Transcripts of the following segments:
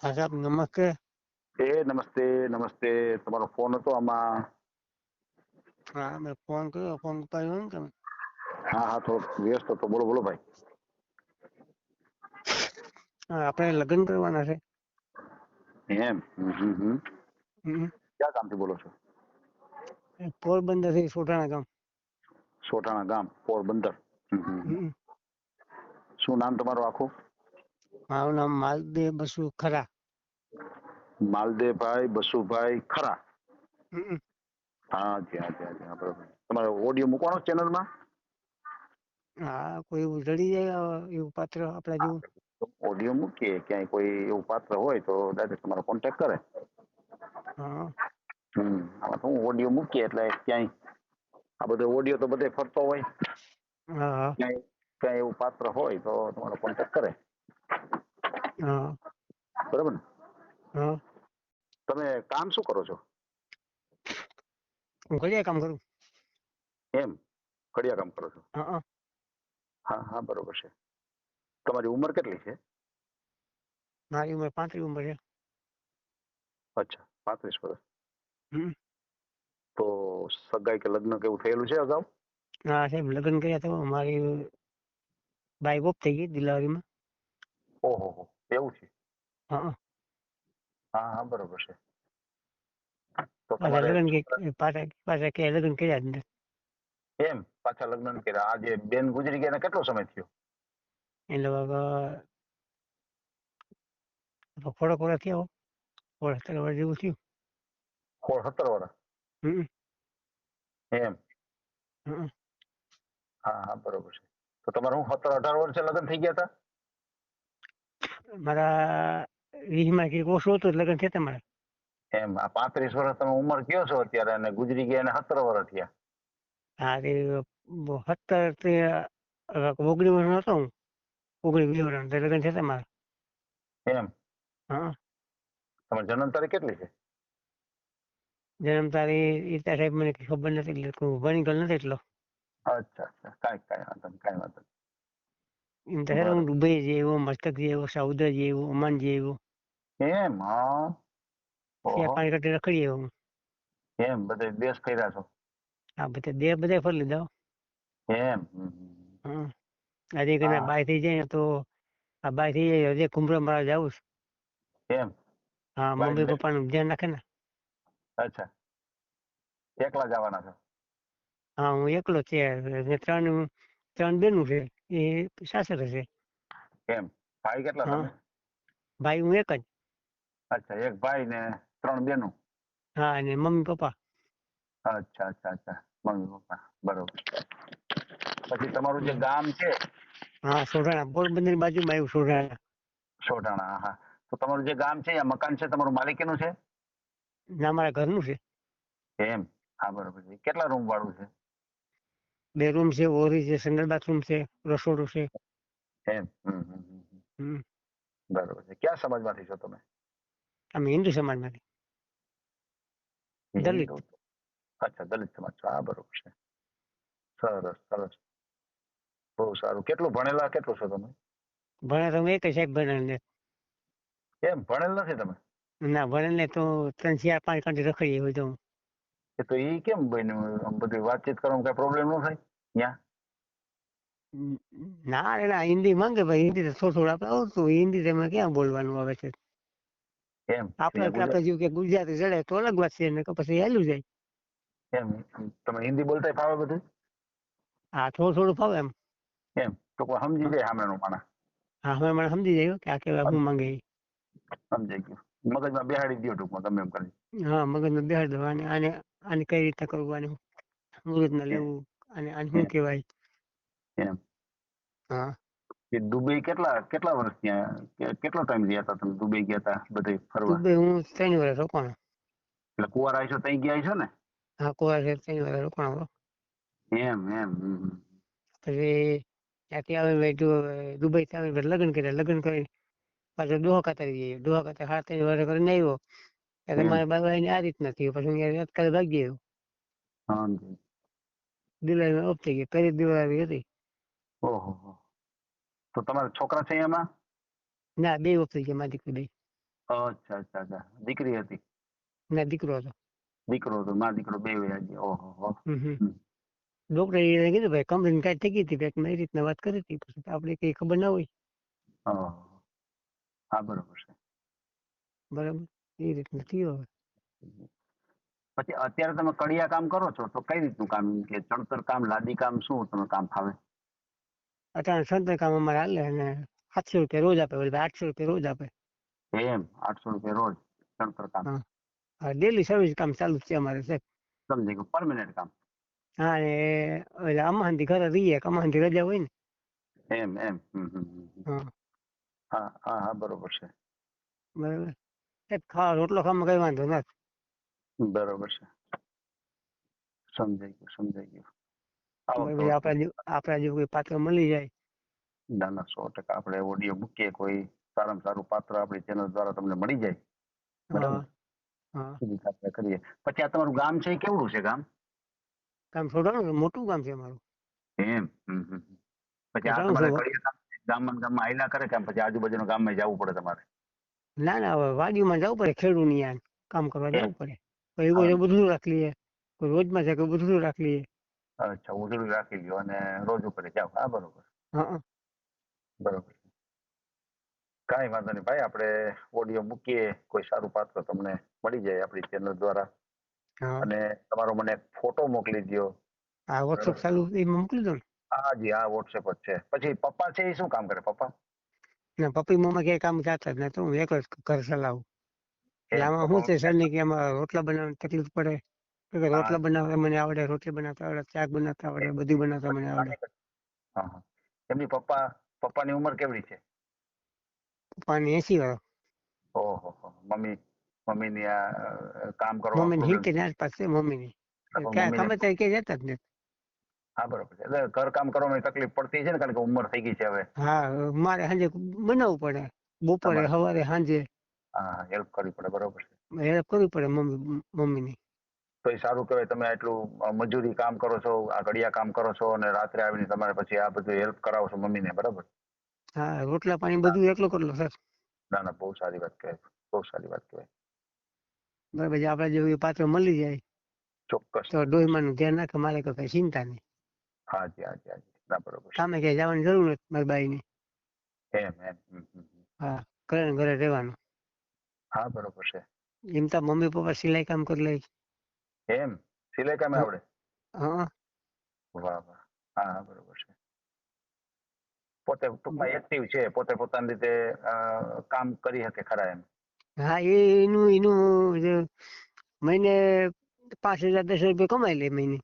હા સાહેબ નમસ્તે એ નમસ્તે નમસ્તે તમારો ફોન હતો આમાં હા મેં ફોન કર્યો ફોન ઉપાડ્યો ને તમે હા હા થોડો વ્યસ્ત હતો બોલો બોલો ભાઈ હા, આપણે લગ્ન કરવાના છે એમ હમ હમ હમ. હમ. ક્યાં ગામથી બોલો છો એ પોરબંદરથી સોટાણા ગામ સોટાણા ગામ પોરબંદર હમ હમ હમ. હમ. શું નામ તમારું આખું મારું નામ માલદેવ બસુ ખરા. માલદેવભાઈ બસુભાઈ ખરા. હા જી હા જી હા બરોબર. તમારો ઓડિયો મૂકવાનો ચેનલમાં? હા કોઈ એવું જાય એવું પાત્ર આપણા જેવું? ઓડિયો મૂકીએ. ક્યાંય કોઈ એવું પાત્ર હોય તો ડાયરેક્ટ તમારો કોન્ટેક કરે. હા. હમ આમાં તો હું ઓડિયો મૂકીએ એટલે ક્યાંય આ બધો ઓડિયો તો બધે ફરતો હોય. હા. ક્યાંય એવું પાત્ર હોય તો તમારો કોન્ટેક્ટ કરે હા બરાબર ને હા તમે કામ શું કરો છો? હું કડિયા કામ કરું. એમ? કડિયા કામ કરો છો? હા હા. બરોબર છે. તમારી ઉંમર કેટલી છે? મારી ઉંમર પાંત્રીસ ઉંમર છે. અચ્છા પાંત્રીસ વર્ષ. તો સગાઈ કે લગ્ન કેવું થયેલું છે અગાઉ હા સાહેબ લગ્ન કર્યા તો મારી બાઈક ઓફ થઈ ગઈ દિલાવરીમાં. ઓહો એવું છે? હા. હા. હા બરોબર છે. પાછા લગ્ન પાછા કે લગ્ન કર્યા જ નથી એમ પાછા લગ્ન કર્યા આજે બેન ગુજરી ગયા કેટલો સમય થયો એટલે હવે થોડોક વર્ષ થયો વર્ષ જેવું થયું સોળ સત્તર વર્ષ હમ. એમ. હા હા બરોબર છે તો તમારું હું સત્તર અઢાર વર્ષે લગ્ન થઈ ગયા હતા મારા વીસમાં ઓછું હતું લગ્ન થયા મારા એમ આ પાંત્રીસ વર્ષ તમે ઉંમર કયો છો અત્યારે અને ગુજરી ગયા એને સત્તર વર્ષ થયા? હા તે સત્તર તે ઓગણીસ વર્ષનો હતો હું. ઓગણી વીસ વર્ષ લગ્ન થયા મારા એમ? હા. તમારી જન્મ તારીખ કેટલી છે? જન્મ તારીખ ઈતા સાહેબ મને ખબર નથી એટલે ભણી ગયેલો નથી એટલો. અચ્છા અચ્છા કાંઈ કાંઈ વાંધો નહીં કાંઈ વાંધો એમ તો હું દુબઈ જેવો મસ્તક જેવો સાઉદા જેવો ઓમાન જેવો એમ હા. ત્યાં પાણી કટી રખડી આવ્યો એમ બધે દેશ ફર્યા છો? આ બધા દેહ બધે ફરી લીધા એમ. હા આજે કને બાય થઈ જાય તો આ બાય થઈ જાય હજી કુંભરો મારા જાવું છે. એમ? હા મમ્મી પપ્પા નું ધ્યાન રાખે ને. અચ્છા. એકલા જવાના છો? હા હું એકલો છે. ત્રણ ત્રણ બેનું છે. એ સાસરે છે. એમ. ભાઈ કેટલા તમે? ભાઈ હું એક જ. અચ્છા એક ભાઈ ને ત્રણ બેનું. હા અને મમ્મી પપ્પા. અચ્છા અચ્છા અચ્છા. Mummy papa. બરોબર. પછી તમારું જે ગામ છે? હા સોઢાણા. પોરબંદર બાજુમાં આવ્યું સોઢાણા. સોઢાણા હા તો તમારું જે ગામ છે મકાન છે તમારું માલિકીનું છે? ના મારા ઘરનું છે. એમ? હા બરોબર. છે કેટલા રૂમ વાળું છે? બે રૂમ છે ઓરી છે સિંગલ બાથરૂમ છે રસોડું છે. એમ. હમ. બરોબર છે. ક્યાં સમાજમાંથી છો તમે? અમે હિન્દુ સમાજમાંથી. દલિત. અચ્છા દલિત સમાજ. છો હા બરોબર છે. સરસ સરસ. બહુ સારું. કેટલું ભણેલા કેટલું છો તમે? ભણે તમે એક સાહેબ ભણેલ ને. એમ? ભણેલ નથી તમે? ના ભણેલ ને તો ત્રણ ચાર પાંચ કાંઠી રખડી હોય તો એ તો ઈ કેમ બન્યું? આમ બધી વાતચીત કરવામાં કઈ પ્રોબ્લેમ ન થાય? ત્યાં ના એના ના હિન્દી માંગે ભાઈ હિન્દી તો થોડું થોડું આપણે આવડતું હિન્દી તમે ક્યાં બોલવાનું આવે છે? એમ આપણે આપણે જેવું કે ગુજરાતી જડે તો અલગ વાત છે ને પછી હેલું જાય. કેમ તમે હિન્દી બોલતા ફાવે બધું? હા થોડું થોડું ફાવે એમ. એમ તો કોઈ સમજી જાય સામેનો માણસ? હા હવે મને સમજી જાય કે આ કેવા શું માંગે. સમજાઈ ગયું. મગજમાં બેહાડી દો ટૂંકમાં તમે એમ કરી હા મગજમાં બેહાડી દો અને આને આને કઈ રીતે કરવું આને મુહૂર્ત ના લેવું? અને આને શું કહેવાય? એમ. હા. એ દુબઈ કેટલા કેટલા વર્ષ ત્યાં કેટલો ટાઈમ રહ્યા હતા તમે દુબઈ ગયા હતા બધે ફરવા? દુબઈ હું ત્રણ વર્ષ રોકાણો. એટલે કુંવારા છો ત્યાં ગયા છો ને? હા કોઈ છે ત્રણ વર્ષ રોકાણો એમ એમ. પછી ત્યાંથી આવે દુબઈ થી આવે લગ્ન કર્યા. લગ્ન કરી પાછો દોહા ખાતે જઈએ દોહા ખાતર સાડા ત્રણ વર્ષ કરીને આવ્યો. એટલે. મારા બાબા ની આ રીતના થયું. પછી કાલે ભાગી ગયો. હા જી. ઓફ થઈ ગઈ પહેલી દિવાળી હતી. ઓહો. તો તમારા છોકરા છે એમાં? ના બે વખત ગયા મારી દીકરી બે. અચ્છા અચ્છા અચ્છા. દીકરી હતી? ના દીકરો હતો. દીકરો હતો માં દીકરો બે વયા ગયા ઓહો. ડોક્ટરે એને કીધું ભાઈ કંપની કાંઈ થઈ ગઈ હતી પેટમાં એ રીતના વાત કરી હતી પછી આપણે કઈ ખબર ના હોય. હા બરોબર છે. બરાબર? એ રીતના થયું હવે. પછી અત્યારે તમે કડિયા કામ કરો છો તો કઈ રીતનું કામ? કે ચણતર કામ લાદી કામ શું તમે કામ ફાવે? અત્યારે સંતર કામ અમારે હાલે અને સાતસો રૂપિયા રોજ આપે ભાઈ આઠસો રૂપિયા રોજ આપે. એમ? આઠસો રૂપિયા રોજ? સંતર કામ? હા. ડેલી સર્વિસ કામ ચાલુ છે અમારે સાહેબ. સમજી ગયું. પરમિનન્ટ કામ? હા એ એટલે અમાનથી ઘરે રહીએ અમાનથી રજા હોય ને. એમ એમ. હા હા હા બરોબર છે. બરાબર. સાહેબ ખાવા રોટલો ખાવામાં કઈ વાંધો નથી. બરોબર છે. સમજાઈ ગયું સમજાઈ ગયું. આપણા જેવું કોઈ પાત્ર મળી જાય. ના ના સો ટકા. આપણે ઓડિયો મૂકીએ કોઈ સારામાં સારું પાત્ર આપણી ચેનલ દ્વારા તમને મળી જાય. બરાબર? કરીએ. પછી આ તમારું ગામ છે કેવડું છે ગામ? થોડું મોટું ગામ છે અમારું. એમ. પછી આ તમારે ગામમાં ગામમાં આયલા કરે કે પછી આજુબાજુના ગામમાં જવું પડે તમારે? ના ના હવે વાડીમાં જવું પડે ખેડૂની યાર કામ કરવા જવું પડે. એવું બધું રાખી લઈએ કોઈ રોજમાં છે કોઈ બધું રાખી લઈએ અચ્છા ઉજળી રાખી લ્યો અને રોજ ઉપર જાઓ હા બરોબર. હા હા. બરોબર. કાંઈ વાંધો નહીં ભાઈ આપણે ઓડિયો મૂકીએ. કોઈ સારું પાત્ર તમને મળી જાય આપણી ચેનલ દ્વારા. હા. અને તમારો મને ફોટો મોકલી દો આ વોટ્સઅપ ચાલુ એમાં મોકલી દો ને. હા જી હા વોટ્સએપ જ છે. પછી પપ્પા છે એ શું કામ કરે પપ્પા? ના પપ્પી મમ્મા કે કામ જાતા જ નથી હું એક જ ઘર ચલાવું. એટલે આમાં શું છે સર કે આમાં રોટલા બનાવવાની તકલીફ પડે? તો હા. રોટલા બનાવતા મને આવડે રોટલી બનાવતા આવડે શાક બનાવતા આવડે બધું બનાવતા મને આવડે. હા એમની પપ્પા પપ્પાની ઉંમર કેવડી છે? પપ્પાની એસી વાળો. ઓહો મમ્મી મમ્મી મમ્મીની આ કામ કરવા મમ્મી હિંતે ની મમ્મીની. ક્યાં મમ્મીને ગમે ત્યારે જતા જ નથી. હા બરોબર છે. એટલે ઘર કામ કરવામાં તકલીફ પડતી છે ને કારણ કે ઉંમર થઈ ગઈ છે હવે? હા મારે સાંજે બનાવવું પડે. બપોરે સવારે સાંજે. હા હેલ્પ કરવી પડે બરોબર છે. હેલ્પ કરવી પડે મમ્મી મમ્મીની. તો એ સારું કહેવાય તમે આટલું મજૂરી કામ કરો છો આ ઘડિયા કામ કરો છો અને રાત્રે આવીને તમારે પછી આ બધું હેલ્પ કરાવો છો મમ્મીને બરાબર? હા રોટલા પાણી બધું એકલો કરલો સર? ના ના બહુ સારી વાત કહેવાય બહુ સારી વાત કહેવાય. બરાબર છે આપણે જેવું પાત્ર મળી જાય ચોક્કસ. તો ડોહીમાનું ધ્યાન રાખે મારે કોઈ ચિંતા નહીં. હા જી હા જી ના બરોબર સામે ક્યાંય જવાની જરૂર નથી મારી બાઈની. એમ એમ. હા ઘરે ઘરે રહેવાનું. હા બરોબર છે. એમ તો મમ્મી પપ્પા સિલાઈ કામ કરી લે. એમ? સિલાઈ કામે. આવડે? હા. વાહ વાહ. હા બરોબર છે. પોતે ટૂંકમાં એક્ટિવ છે પોતે પોતાની રીતે અ, કામ કરી શકે ખરા એમ. હા એ એનું એનું જે મહિને પાંચ હજાર દસ હજાર રૂપિયા કમાઈ લે મહિને.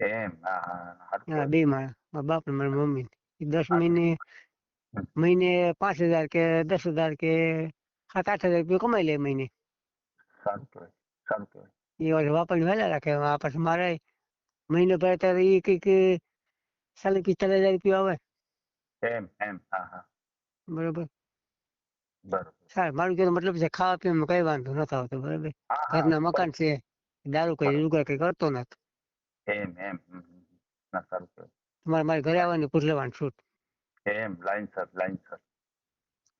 એમ? હા હા હારું હા કહેવાય. બે મારા બાપ ને મારી મમ્મી એ દસ હા. મહિને મહિને પાંચ હજાર કે દસ હજાર કે સાત આઠ હજાર રૂપિયા કમાઈ લે મહિને. સારું કહેવાય સારું કહેવાય. એ વાત વાપરીને વહેલા રાખે. પછી મારે મહિને ભરે ત્યારે એ કંઈક સાલી પિસ્તાલીસ હજાર રૂપિયા આવે. એમ એમ હા હા. બરોબર. બરોબર. મારું કહેવાનો મતલબ છે ખાવા પીવામાં કઈ વાંધો નથી આવતો બરાબર. ઘરના મકાન છે દારૂ કઈ. રૂગા કઈ કરતો નથી. એમ એમ તમારે મારે ઘરે આવવાની પૂછ લેવાનું છૂટ. એમ લાઈન સર લાઈન સર.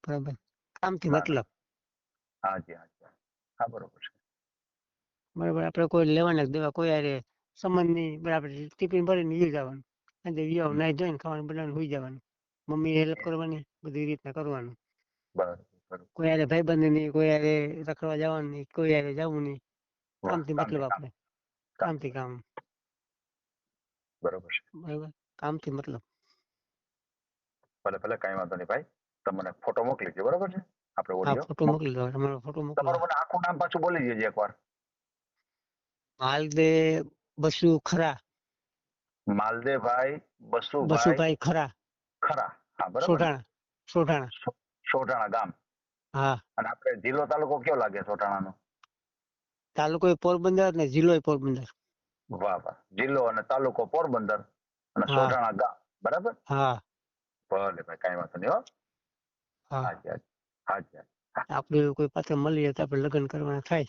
બરાબર. કામથી મતલબ. હાજી હાજી હા બરોબર છે. બરાબર આપણે કોઈ લેવાના દેવા કોઈ સંબંધ નહીં બરાબર ટિફિન ભરીને ઈ જવાનું. અને વિયાવ નાઈ જોઈને ખાવાનું બનાવીને સુઈ જવાનું. મમ્મી હેલ્પ કરવાની બધી રીતના કરવાનું. કોઈ હારે ભાઈબંધ નહીં કોઈ આરે રખડવા જવાનું નહીં કોઈ હારે જવું નહીં કામથી મતલબ કામ. આપણે. કામથી કામ. બરોબર બરાબર કામથી મતલબ. ભલે ભલે કઈ વાંધો નહીં ભાઈ. તમને ફોટો મોકલી દો બરોબર છે? આપણે ઓડિયો ફોટો મોકલી દો તમારો ફોટો મોકલો તમારું મને આખું નામ પાછું બોલી દેજો એકવાર. માલદે બસુ ખરા. માલદેભાઈ બસુભાઈ બસુભાઈ ખરા. ખરા. હા બરાબર ને? સોઢાણા સોઢાણા. ગામ. હા. અને આપણે જિલ્લો તાલુકો કયો લાગે સોઢાણાનો? તાલુકો એ પોરબંદર ને જિલ્લો પોરબંદર. વાહ વાહ. જિલ્લો અને તાલુકો પોરબંદર અને હા. સોઢાણા ગામ. બરાબર? હા. ભલે ભાઈ કાંઈ વાંધો નહીં હો. હા. હાજી હાજી હાજી હાજી આપણે કોઈ પાત્ર મળી જાય તો આપણે લગ્ન કરવાના થાય.